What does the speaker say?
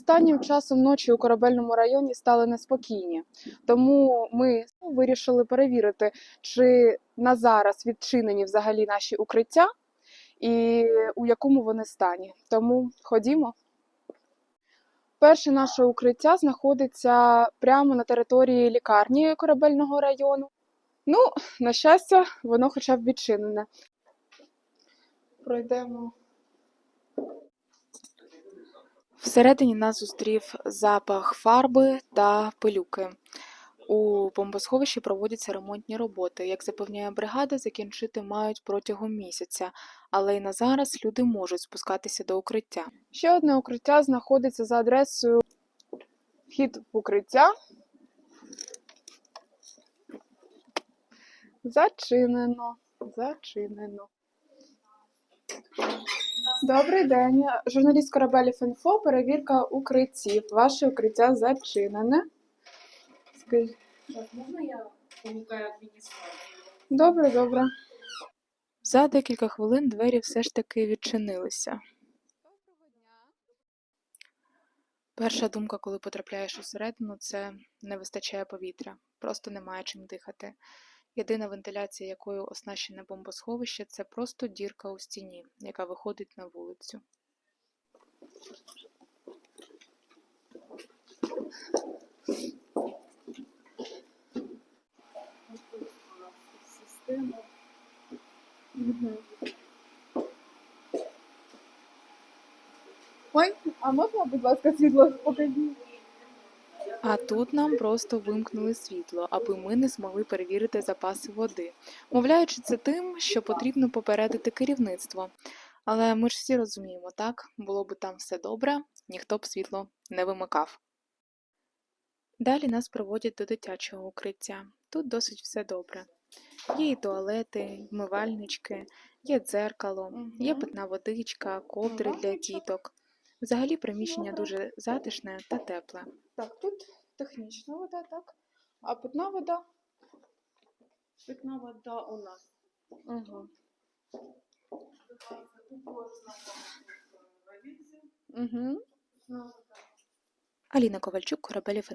Останнім часом ночі у корабельному районі стали неспокійні, тому ми вирішили перевірити, чи на зараз відчинені взагалі наші укриття і у якому вони стані. Тому ходімо. Перше наше укриття знаходиться прямо на території лікарні корабельного району. Ну, на щастя, воно хоча б відчинене. Пройдемо. Всередині нас зустрів запах фарби та пилюки. У бомбосховищі проводяться ремонтні роботи. Як запевняє бригада, закінчити мають протягом місяця, але й на зараз люди можуть спускатися до укриття. Ще одне укриття знаходиться за адресою вхід в укриття. Зачинено. Зачинено. Добрий день. Журналіст корабелів інфо, перевірка укриттів. Ваше укриття зачинене. Скажіть. Можна я адміністрацію? Добре, добре. За декілька хвилин двері все ж таки відчинилися. Перша думка, коли потрапляєш усередину, це не вистачає повітря, просто немає чим дихати. Єдина вентиляція, якою оснащене бомбосховище, це просто дірка у стіні, яка виходить на вулицю. Ой, а можна, будь ласка, світло покажіть? А тут нам просто вимкнули світло, аби ми не змогли перевірити запаси води, мовляючи це тим, що потрібно попередити керівництво. Але ми ж всі розуміємо, так, було б там все добре, ніхто б світло не вимикав. Далі нас проводять до дитячого укриття. Тут досить все добре. Є і туалети, і вмивальнички, є дзеркало, є питна водичка, ковдри для діток. Взагалі приміщення дуже затишне та тепле. Так, тут технічна вода, так? А питна вода? Питна вода у нас. Угу. Угу. Аліна Ковальчук, Корабелів